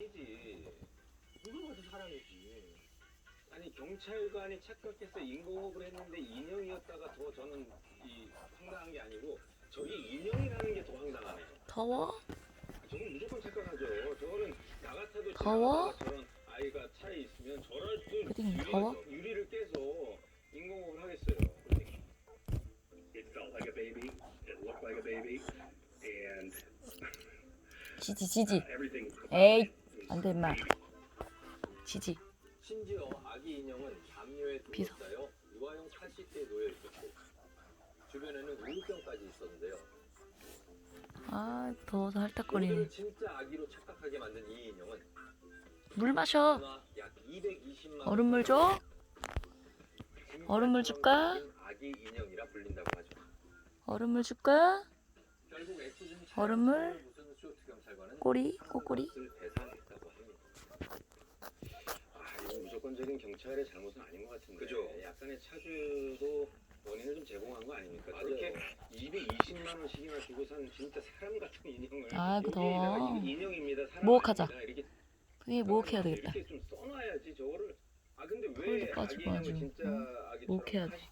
이지. 누가 봐도 사람이지. 아니 경찰관이 착각해서 인공호흡을 했는데 인형이었다가 더 저는 이 황당한 게 아니고 저게 인형이라는 게 더 황당하네요. 더워? 저건 무조건 착각하죠. 저거는 나 같아도 더워? 지나가다가 저런 아이가 차에 있으면 저럴 듯 푸딩 유리를, 더워? 유리를 깨서 인공호흡을 하겠어요. 그러니까 It felt like a baby. It looked like a baby, and 지지 지지. everything. 에이 안돼 임마. 지지. 심지어 아기 인형은 담요에 비서. 둘러싸여 유아용 탈시트에 놓여 있었고 주변에는 우울병까지 있었는데요. 아 더워서 헐떡거리네. 모두를 진짜 아기로 착각하게 만든 이 인형은 물 마셔. 전화 약 220만 얼음물 줘. 얼음물 줄까? 아기 인형이라 불린다고 하죠. 얼음물 줄까? 결국 얼음물? 무슨 쇼트 경찰관은 꼬리 꼬꼬리. 그것을 배상했다고 합니다. 아, 무조건적인 경찰의 잘못은 아닌 것 같은데. 그죠. 약간의 차주도 원인을 좀 제공한 거 아닙니까? 그렇게 220만 원씩이나 주고 산 진짜 사람 같은 인형을 아이고, 더워. 여기에다가 이거 인형입니다. 사람 목욕하자. 아닙니다. 이렇게 그게 목욕해야 되겠다. 이렇게 좀 써놔야지 저거를. 아 근데 왜 아기 빠지고 인형을 아주, 진짜 응? 아기처럼 목욕해야 돼. 탈시-